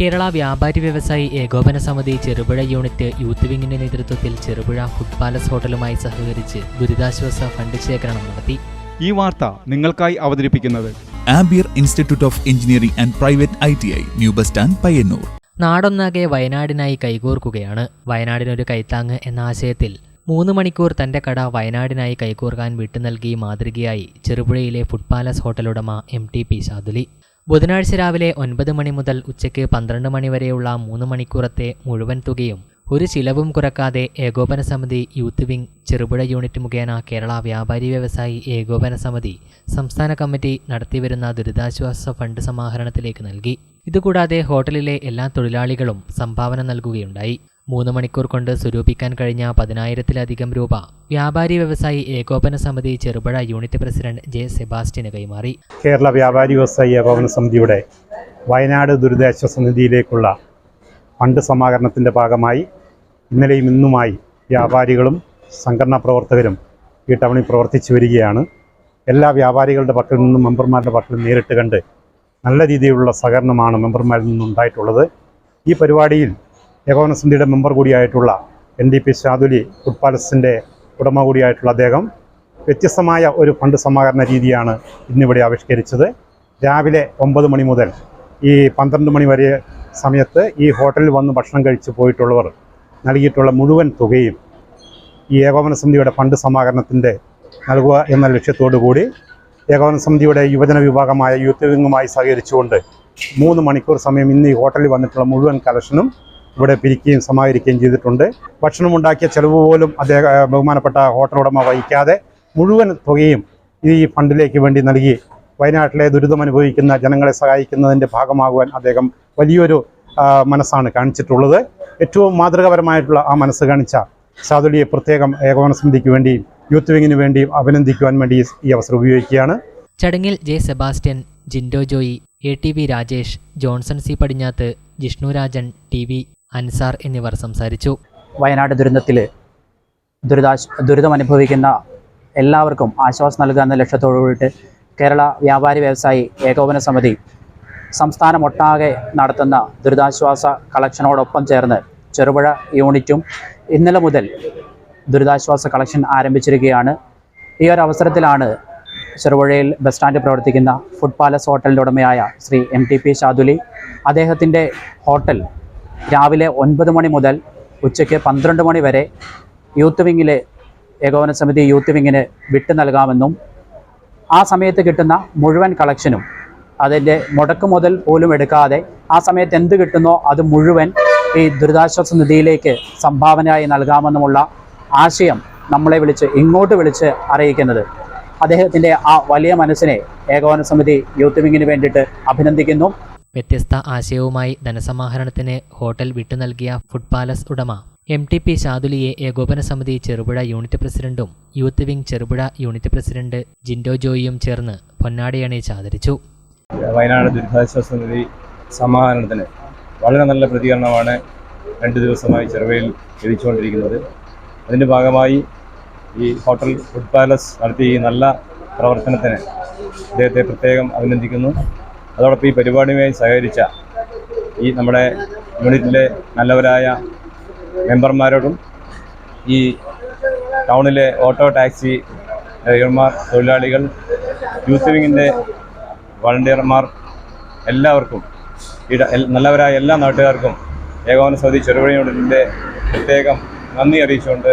കേരള വ്യാപാരി വ്യവസായി ഏകോപന സമിതി ചെറുപുഴ യൂണിറ്റ് യൂത്ത് വിങ്ങിന്റെ നേതൃത്വത്തിൽ ചെറുപുഴ ഫുഡ് പാലസ് ഹോട്ടലുമായി സഹകരിച്ച് ദുരിതാശ്വാസ ഫണ്ട് ശേഖരണം നടത്തി. ഈ വാർത്ത നിങ്ങൾക്കായി അവതരിപ്പിക്കുന്നത് Ampere institute of engineering and private I T I new bus stand Payyanur. നാടൊന്നാകെ വയനാടിനായി കൈകോർക്കുകയാണ്. വയനാടിനൊരു കൈത്താങ്ങ് എന്ന ആശയത്തിൽ മൂന്ന് മണിക്കൂർ തന്റെ കട വയനാടിനായി കൈകോർക്കാൻ വിട്ടു നൽകി മാതൃകയായി ചെറുപുഴയിലെ ഫുഡ് പാലസ് ഹോട്ടലുടമ എം ടി പി ശാതുലി. ബുധനാഴ്ച രാവിലെ ഒൻപത് മണി മുതൽ ഉച്ചയ്ക്ക് പന്ത്രണ്ട് മണി വരെയുള്ള മൂന്ന് മണിക്കൂറത്തെ മുഴുവൻ തുകയും ഒരു ചിലവും കുറക്കാതെ ഏകോപന സമിതി യൂത്ത് വിംഗ് ചെറുപുഴ യൂണിറ്റ് മുഖേന കേരള വ്യാപാരി വ്യവസായി ഏകോപന സമിതി സംസ്ഥാന കമ്മിറ്റി നടത്തിവരുന്ന ദുരിതാശ്വാസ ഫണ്ട് സമാഹരണത്തിലേക്ക് നൽകി. ഇതുകൂടാതെ ഹോട്ടലിലെ എല്ലാ തൊഴിലാളികളും സംഭാവന നൽകുകയുണ്ടായി. മൂന്ന് മണിക്കൂർ കൊണ്ട് സ്വരൂപിക്കാൻ കഴിഞ്ഞ പതിനായിരത്തിലധികം രൂപ. വ്യാപാരി വ്യവസായി ഏകോപന സമിതി ചെറുപുഴ യൂണിറ്റ് പ്രസിഡന്റ് ജെ സെബാസ്റ്റ്യന് കൈമാറി. കേരള വ്യാപാരി വ്യവസായി ഏകോപന സമിതിയുടെ വയനാട് ദുരിതാശ്വാസ നിധിയിലേക്കുള്ള ഫണ്ട് സമാഹരണത്തിന്റെ ഭാഗമായി ഇന്നലെയും ഇന്നുമായി വ്യാപാരികളും സംഘടനാ പ്രവർത്തകരും ഈ ടൗണിൽ പ്രവർത്തിച്ചു വരികയാണ്. എല്ലാ വ്യാപാരികളുടെ പക്കൽ നിന്നും മെമ്പർമാരുടെ പക്കൽ നേരിട്ട് കണ്ട് നല്ല രീതിയിലുള്ള സഹകരണമാണ് മെമ്പർമാരിൽ നിന്നുണ്ടായിട്ടുള്ളത്. ഈ പരിപാടിയിൽ ഏകോപന സമിതിയുടെ member കൂടിയായിട്ടുള്ള N D P Shaduli food പാലസിന്റെ ഉടമ കൂടിയായിട്ടുള്ള അദ്ദേഹം വ്യത്യസ്തമായ ഒരു ഫണ്ട് സമാഹരണ രീതിയാണ് ഇന്നിവിടെ ആവിഷ്കരിച്ചത്. രാവിലെ ഒമ്പത് മണി മുതൽ ഈ പന്ത്രണ്ട് മണി വരെ സമയത്ത് ഈ ഹോട്ടലിൽ വന്ന് ഭക്ഷണം കഴിച്ച് പോയിട്ടുള്ളവർ നൽകിയിട്ടുള്ള മുഴുവൻ തുകയും ഈ ഏകോപന സമിതിയുടെ ഫണ്ട് സമാഹരണത്തിന്റെ നൽകുക എന്ന ലക്ഷ്യത്തോടു കൂടി ഏകോപന സമിതിയുടെ യുവജന വിഭാഗമായ യൂത്ത് വിങ്ങുമായി സഹകരിച്ചുകൊണ്ട് മൂന്ന് മണിക്കൂർ സമയം ഇന്ന് ഈ ഹോട്ടലിൽ വന്നിട്ടുള്ള മുഴുവൻ കളക്ഷനും ഇവിടെ പിരിക്കുകയും സമാഹരിക്കുകയും ചെയ്തിട്ടുണ്ട്. ഭക്ഷണം ഉണ്ടാക്കിയ ചെലവ് പോലും അദ്ദേഹം ബഹുമാനപ്പെട്ട ഹോട്ടൽ ഉടമ വഹിക്കാതെ മുഴുവൻ തുകയും ഈ ഫണ്ടിലേക്ക് വേണ്ടി നൽകി. വയനാട്ടിലെ ദുരിതമനുഭവിക്കുന്ന ജനങ്ങളെ സഹായിക്കുന്നതിന്റെ ഭാഗമാകുവാൻ അദ്ദേഹം വലിയൊരു മനസ്സാണ് കാണിച്ചിട്ടുള്ളത്. ഏറ്റവും മാതൃകാപരമായിട്ടുള്ള ആ മനസ്സ് കാണിച്ച സാതുലിയെ പ്രത്യേകം ഏകോപന സമിതിക്ക് വേണ്ടിയും യൂത്ത് വിങ്ങിന് വേണ്ടിയും അഭിനന്ദിക്കുവാൻ വേണ്ടി ഈ- ഈ അവസരം ഉപയോഗിക്കുകയാണ്. ചടങ്ങിൽ J Sebastian Jindo Joy A T V Rajesh Johnson C Padinjath Jishnu Rajan T V Ansar എന്നിവർ സംസാരിച്ചു. വയനാട് ദുരന്തത്തിൽ ദുരിതാശ് ദുരിതമനുഭവിക്കുന്ന എല്ലാവർക്കും ആശ്വാസം നൽകുക എന്ന ലക്ഷ്യത്തോടുകൂടിയിട്ട് കേരള വ്യാപാരി വ്യവസായി ഏകോപന സമിതി സംസ്ഥാനമൊട്ടാകെ നടത്തുന്ന ദുരിതാശ്വാസ കളക്ഷനോടൊപ്പം ചേർന്ന് ചെറുപുഴ യൂണിറ്റും ഇന്നലെ മുതൽ ദുരിതാശ്വാസ കളക്ഷൻ ആരംഭിച്ചിരിക്കുകയാണ്. ഈ ഒരു അവസരത്തിലാണ് ചെറുപുഴയിൽ ബസ് സ്റ്റാൻഡിൽ പ്രവർത്തിക്കുന്ന ഫുഡ് പാലസ് ഹോട്ടലിന്റെ ഉടമയായ Shri M T P Shaduli അദ്ദേഹത്തിന്റെ ഹോട്ടൽ രാവിലെ ഒൻപത് മണി മുതൽ ഉച്ചയ്ക്ക് പന്ത്രണ്ട് മണി വരെ യൂത്ത് വിങ്ങിലെ ഏകോപന സമിതി യൂത്ത് വിങ്ങിന് വിട്ടു നൽകാമെന്നും ആ സമയത്ത് കിട്ടുന്ന മുഴുവൻ കളക്ഷനും അതിന്റെ മുടക്ക് മുതൽ പോലും എടുക്കാതെ ആ സമയത്ത് എന്ത് കിട്ടുന്നോ അത് മുഴുവൻ ഈ ദുരിതാശ്വാസ നിധിയിലേക്ക് സംഭാവനയായി നൽകാമെന്നുമുള്ള ആശയം നമ്മളെ വിളിച്ച് ഇങ്ങോട്ട് വിളിച്ച് അറിയിക്കുന്നത്. അദ്ദേഹത്തിന്റെ ആ വലിയ മനസ്സിനെ ഏകോപന സമിതി യൂത്ത് വിങ്ങിന് വേണ്ടിയിട്ട് അഭിനന്ദിക്കുന്നു. വ്യത്യസ്ത ആശയവുമായി ധനസമാഹരണത്തിന് ഹോട്ടൽ വിട്ടു നൽകിയ ഫുഡ് പാലസ് ഉടമ. എം ടി പി ഷാദുലിയെ ഏകോപന സമിതി ചെറുപുഴ യൂണിറ്റ് പ്രസിഡന്റും youth wing Cherupuzha unit president Jindo ജോയിയും ചേർന്ന് പൊന്നാടിയണിയിച്ച് ആദരിച്ചു വയനാട് ദുരിതാശ്വാസ നിധി സമാഹരണത്തിന് വളരെ നല്ല പ്രതികരണമാണ് രണ്ട് ദിവസമായി ചെറുവയിൽ ലഭിച്ചുകൊണ്ടിരിക്കുന്നത്. അതിന്റെ ഭാഗമായി ഈ ഹോട്ടൽ ഫുഡ് പാലസ് നടത്തിയ ഈ നല്ല പ്രവർത്തനത്തിന് അദ്ദേഹത്തെ പ്രത്യേകം അഭിനന്ദിക്കുന്നു. അതോടൊപ്പം ഈ പരിപാടിയുമായി സഹകരിച്ച ഈ നമ്മുടെ യൂണിറ്റിലെ നല്ലവരായ മെമ്പർമാരോടും ഈ ടൗണിലെ ഓട്ടോ ടാക്സി ഡ്രൈവർമാർ തൊഴിലാളികൾ യൂത്ത് വിങ്ങിന്റെ വളണ്ടിയർമാർ എല്ലാവർക്കും നല്ലവരായ എല്ലാ നാട്ടുകാർക്കും ഏകോപന സമിതി ചെറുപുഴ യൂണിറ്റിന്റെ പ്രത്യേകം നന്ദി അറിയിച്ചുകൊണ്ട്